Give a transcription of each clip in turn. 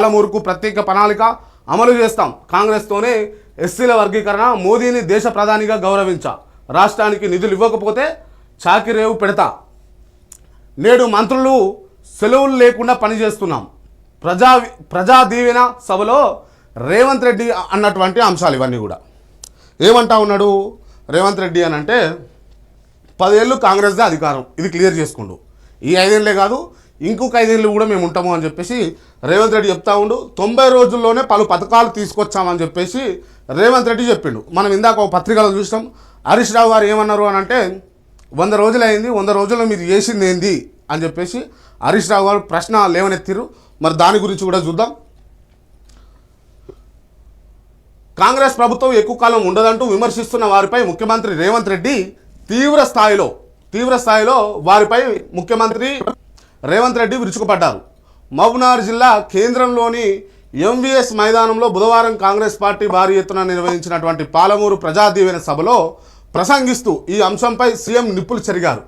పాలమూరుకు ప్రత్యేక ప్రణాళిక అమలు చేస్తాం. కాంగ్రెస్తోనే ఎస్సీల వర్గీకరణ మోదీని దేశ ప్రధానిగా గౌరవించా. రాష్ట్రానికి నిధులు ఇవ్వకపోతే చాకిరేవు పెడతా. నేడు మంత్రులు సెలవులు లేకుండా పనిచేస్తున్నాం. ప్రజా ప్రజా దీవెన సభలో రేవంత్ రెడ్డి అన్నటువంటి అంశాలు ఇవన్నీ కూడా. ఏమంటా ఉన్నాడు రేవంత్ రెడ్డి అని అంటే పదేళ్ళు కాంగ్రెస్దే అధికారం. ఇది క్లియర్ చేసుకుండు. ఈ ఐదేళ్ళే కాదు ఇంకొక ఐదేళ్ళు కూడా మేము ఉంటాము అని చెప్పేసి రేవంత్ రెడ్డి చెప్తా ఉండు. తొంభై రోజుల్లోనే పలు పథకాలు తీసుకొచ్చామని చెప్పేసి రేవంత్ రెడ్డి చెప్పిండు. మనం ఇందాక ఒక పత్రికలో చూసాం హరీష్ రావు గారు ఏమన్నారు అని అంటే వంద రోజులు అయింది వంద రోజుల్లో మీరు చేసింది ఏంది? అని చెప్పేసి హరీష్ రావు గారు ప్రశ్న లేవనెత్తిరు మరి దాని గురించి కూడా చూద్దాం. కాంగ్రెస్ ప్రభుత్వం ఎక్కువ కాలం ఉండదంటూ విమర్శిస్తున్న వారిపై ముఖ్యమంత్రి రేవంత్ రెడ్డి తీవ్ర స్థాయిలో తీవ్ర స్థాయిలో వారిపై ముఖ్యమంత్రి రేవంత్ రెడ్డి విరుచుకుపడ్డారు. మహబూబ్నగర్ జిల్లా కేంద్రంలోని ఎంవిఎస్ మైదానంలో బుధవారం కాంగ్రెస్ పార్టీ భారీ ఎత్తున నిర్వహించినటువంటి పాలమూరు ప్రజాదీవెన సభలో ప్రసంగిస్తూ ఈ అంశంపై సీఎం నిప్పులు చెరిగారు.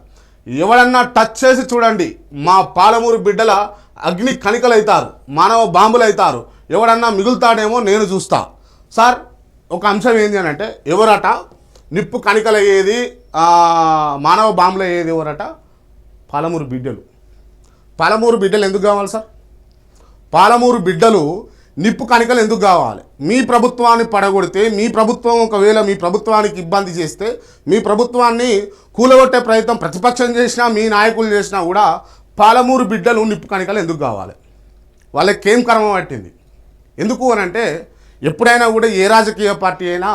ఎవడన్నా టచ్ చేసి చూడండి మా పాలమూరు బిడ్డల అగ్ని కణికలైతారు మానవ బాంబులైతారు. ఎవడన్నా మిగులుతాడేమో నేను చూస్తా. సార్ ఒక అంశం ఏంటి అని అంటే ఎవరట నిప్పు కణికలయ్యేది మానవ బాంబులు అయ్యేది ఎవరట? పాలమూరు బిడ్డలు. పాలమూరు బిడ్డలు ఎందుకు కావాలి సార్? పాలమూరు బిడ్డలు నిప్పు కణికలు ఎందుకు కావాలి? మీ ప్రభుత్వాన్ని పడగొడితే మీ ప్రభుత్వం ఒకవేళ మీ ప్రభుత్వానికి ఇబ్బంది చేస్తే మీ ప్రభుత్వాన్ని కూలగొట్టే ప్రయత్నం ప్రతిపక్షం చేసినా మీ నాయకులు చేసినా కూడా పాలమూరు బిడ్డలు నిప్పు కణికలు ఎందుకు కావాలి? వాళ్ళకి ఏం కర్మ పట్టింది? ఎందుకు అని అంటే ఎప్పుడైనా కూడా ఏ రాజకీయ పార్టీ అయినా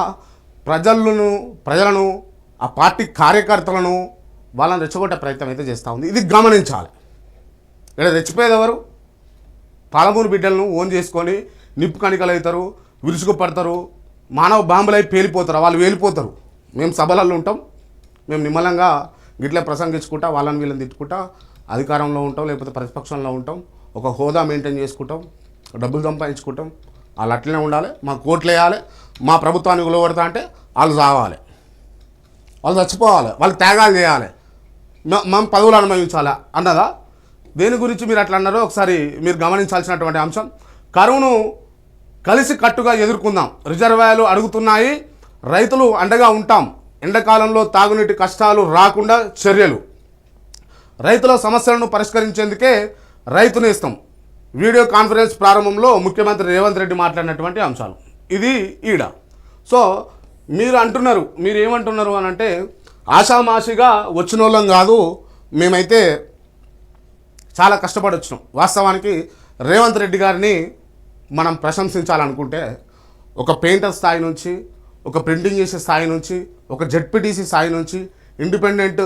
ప్రజలను ప్రజలను ఆ పార్టీ కార్యకర్తలను వాళ్ళని రెచ్చగొట్టే ప్రయత్నం అయితే చేస్తూ ఉంది. ఇది గమనించాలి. ఇక్కడ రెచ్చిపోయేది ఎవరు పాలమూరు బిడ్డలను ఓన్ చేసుకొని నిప్పు కణికలు అవుతారు విరుచుకు పడతారు మానవ బాంబులై పేలిపోతారు వాళ్ళు వేలిపోతారు. మేము సభలలో ఉంటాం మేము నిమ్మలంగా గిట్లే ప్రసంగించుకుంటా వాళ్ళని వీళ్ళని తిట్టుకుంటా అధికారంలో ఉంటాం లేకపోతే ప్రతిపక్షంలో ఉంటాం ఒక హోదా మెయింటైన్ చేసుకుంటాం డబ్బులు సంపాదించుకుంటాం వాళ్ళు అట్లనే ఉండాలి మా కోట్లు వేయాలి మా ప్రభుత్వాన్ని గులబడతా అంటే వాళ్ళు చావాలి. వాళ్ళు చచ్చిపోవాలి వాళ్ళు త్యాగాలు చేయాలి. మేము మనం పదవులు అనుభవించాలి? అన్నదా? దేని గురించి మీరు అట్లా అన్నారో ఒకసారి మీరు గమనించాల్సినటువంటి అంశం. కరువును కలిసి కట్టుగా ఎదుర్కొందాం. రిజర్వాయర్లు అడుగుతున్నాయి. రైతులు అండగా ఉంటాం. ఎండాకాలంలో తాగునీటి కష్టాలు రాకుండా చర్యలు. రైతుల సమస్యలను పరిష్కరించేందుకే రైతు నేస్తం వీడియో కాన్ఫరెన్స్ ప్రారంభంలో ముఖ్యమంత్రి రేవంత్ రెడ్డి మాట్లాడినటువంటి అంశాలు. ఇది ఈడ. సో మీరు అంటున్నారు మీరు ఏమంటున్నారు అని అంటే ఆషామాషిగా వచ్చిన వాళ్ళం కాదు. మేమైతే చాలా కష్టపడి వచ్చినాం వాస్తవానికి రేవంత్ రెడ్డి గారిని మనం ప్రశంసించాలనుకుంటే ఒక పెయింటర్ స్థాయి నుంచి ఒక ప్రింటింగ్ చేసే స్థాయి నుంచి ఒక జెడ్పీటీసీ స్థాయి నుంచి ఇండిపెండెంట్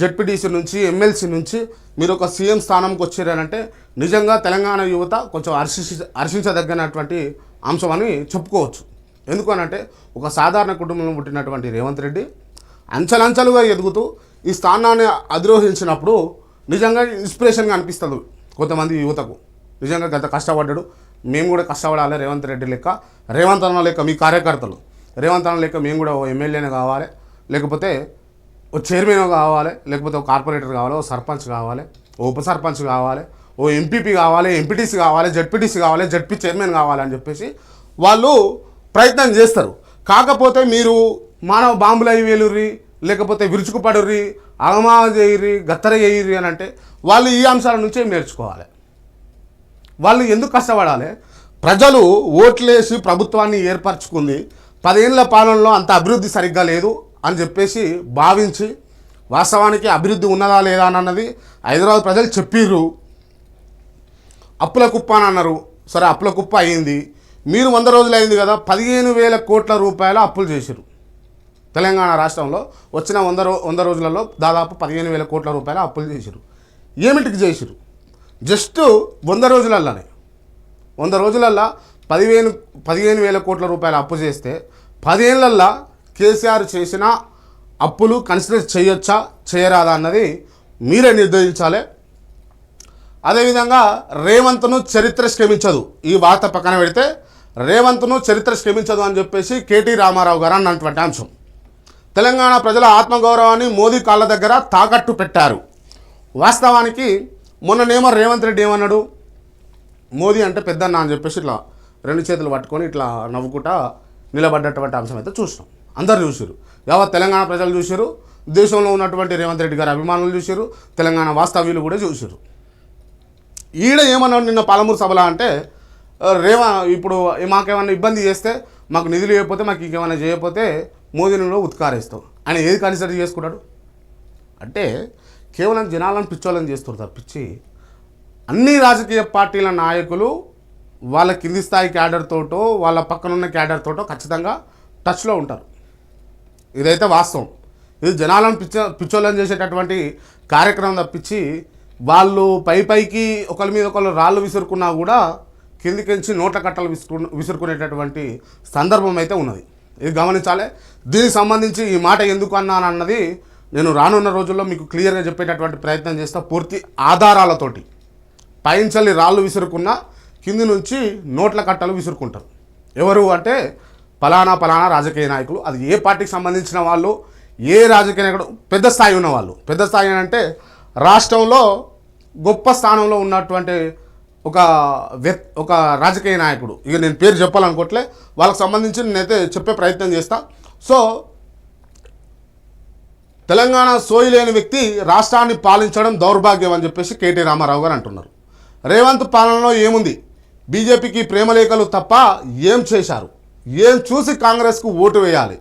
జెడ్పీటీసీ నుంచి ఎమ్మెల్సీ నుంచి మీరు ఒక సీఎం స్థానంకి వచ్చారనంటే నిజంగా తెలంగాణ యువత కొంచెం హర్షి హర్షించదగినటువంటి అంశం అని చెప్పుకోవచ్చు. ఎందుకు అనంటే ఒక సాధారణ కుటుంబంలో పుట్టినటువంటి రేవంత్ రెడ్డి అంచలంచలుగా ఎదుగుతూ ఈ స్థానాన్ని అధిరోహించినప్పుడు నిజంగా ఇన్స్పిరేషన్గా అనిపిస్తుంది కొంతమంది యువతకు. నిజంగా గత కష్టపడ్డాడు. మేము కూడా కష్టపడాలి రేవంత్ రెడ్డి లెక్క. రేవంత్ అన్న లెక్క మీ కార్యకర్తలు. రేవంత్ అన్న లెక్క మేము కూడా ఓ ఎమ్మెల్యేనే కావాలి. లేకపోతే ఓ చైర్మన్ కావాలి. లేకపోతే ఒక కార్పొరేటర్ కావాలి. ఓ సర్పంచ్ కావాలి. ఓ ఉప సర్పంచ్ కావాలి. ఓ ఎంపీపీ కావాలి ఎంపీటీసీ కావాలి జడ్పీటీసీ కావాలి జడ్పీ చైర్మన్ కావాలి అని చెప్పేసి వాళ్ళు ప్రయత్నం చేస్తారు. కాకపోతే మీరు మానవ బాంబులు అయి వేలుర్రి లేకపోతే విరుచుకుపడుర్రి అగమా చేయరి గత్తర చేయరి అని అంటే వాళ్ళు ఈ అంశాల నుంచే నేర్చుకోవాలి. వాళ్ళు ఎందుకు కష్టపడాలి? ప్రజలు ఓట్లేసి ప్రభుత్వాన్ని ఏర్పరచుకుంది. పదేళ్ళ పాలనలో అంత అభివృద్ధి సరిగ్గా లేదు అని చెప్పేసి భావించి వాస్తవానికి అభివృద్ధి ఉన్నదా లేదా అని అన్నది హైదరాబాద్ ప్రజలు చెప్పిర్రు. అప్పుల కుప్ప అని అన్నారు. సరే అప్పుల కుప్ప అయింది. మీరు వంద రోజులు అయింది కదా పదిహేను వేల కోట్ల రూపాయల అప్పులు చేసిరు తెలంగాణ రాష్ట్రంలో వచ్చిన వంద రో వంద రోజులలో దాదాపు పదిహేను వేల కోట్ల రూపాయల అప్పులు చేసిరు ఏమిటికి చేసిరు జస్ట్ వంద రోజులల్లోనే. వంద రోజులల్లా పదివేలు పదిహేను వేల కోట్ల రూపాయల అప్పు చేస్తే పదేళ్ళల్లా కేసీఆర్ చేసిన అప్పులు కన్సిడర్ చేయొచ్చా చేయరాదా అన్నది మీరే నిర్ధారించాలి. అదేవిధంగా రేవంత్ను చరిత్ర శ్రమించదు. ఈ వార్త పక్కన పెడితే రేవంత్ను చరిత్ర శ్రమించదు అని చెప్పేసి కేటీ రామారావు గారు అన్నటువంటి అంశం. తెలంగాణ ప్రజల ఆత్మగౌరవాన్ని మోదీ కాళ్ళ దగ్గర తాకట్టు పెట్టారు. వాస్తవానికి మొన్ననేమో రేవంత్ రెడ్డి ఏమన్నాడు? మోదీ అంటే పెద్దన్న అని చెప్పేసి ఇట్లా రెండు చేతులు పట్టుకొని ఇట్లా నవ్వుకుంటా నిలబడ్డటువంటి అంశం అయితే చూసినాం. అందరు చూసారు యావత్ తెలంగాణ ప్రజలు చూసారు దేశంలో ఉన్నటువంటి రేవంత్ రెడ్డి గారి అభిమానులు చూసారు తెలంగాణ వాస్తవ్యులు కూడా చూసారు ఈడ ఏమన్నాడు నిన్న పాలమూరు సభలో అంటే రేవా రేవ ఇప్పుడు మాకేమైనా ఇబ్బంది చేస్తే మాకు నిధులు చేయకపోతే మాకు ఇంకేమైనా చేయకపోతే మోదీని ఉత్కారేస్తాం. ఆయన ఏది కన్సిడర్ చేసుకుంటాడు. అంటే కేవలం జనాలను పిచ్చోళ్ళని చేస్తుంటారు పిచ్చి అన్ని రాజకీయ పార్టీల నాయకులు వాళ్ళ కింది స్థాయి క్యాడర్తోటో వాళ్ళ పక్కనున్న క్యాడర్తోటో ఖచ్చితంగా టచ్లో ఉంటారు. ఇదైతే వాస్తవం. ఇది జనాలను పిచ్చ పిచ్చోళ్ళని చేసేటటువంటి కార్యక్రమం తప్పించి వాళ్ళు పై పైకి ఒకరి మీద ఒకరు రాళ్ళు విసురుకున్నా కూడా కిందికించి నోట్ల కట్టలు విసుకు విసురుకునేటటువంటి సందర్భం అయితే ఉన్నది. ఇది గమనించాలి. దీనికి సంబంధించి ఈ మాట ఎందుకు అన్నాను అన్నది నేను రానున్న రోజుల్లో మీకు క్లియర్గా చెప్పేటటువంటి ప్రయత్నం చేస్తా. పూర్తి ఆధారాలతోటి. పైంచల్లి రాళ్ళు విసురుకున్నా కింది నుంచి నోట్ల కట్టలు విసురుకుంటారు. ఎవరు అంటే పలానా పలానా రాజకీయ నాయకులు. అది ఏ పార్టీకి సంబంధించిన వాళ్ళు ఏ రాజకీయ నాయకుడు పెద్ద స్థాయి ఉన్నవాళ్ళు. పెద్ద స్థాయి అంటే రాష్ట్రంలో గొప్ప స్థానంలో ఉన్నటువంటి ఒక వ్యక్ ఒక రాజకీయ నాయకుడు. ఇక నేను పేరు చెప్పాలనుకోవట్లే వాళ్ళకి సంబంధించి నేనైతే చెప్పే ప్రయత్నం చేస్తా. సో తెలంగాణ సోయి లేని వ్యక్తి రాష్ట్రాన్ని పాలించడం దౌర్భాగ్యం అని చెప్పేసి కేటీ రామారావు గారు అంటున్నారు. రేవంత్ పాలనలో ఏముంది? బీజేపీకి ప్రేమలేఖలు తప్ప ఏం చేశారు? ఏం చూసి కాంగ్రెస్కు ఓటు వేయాలి?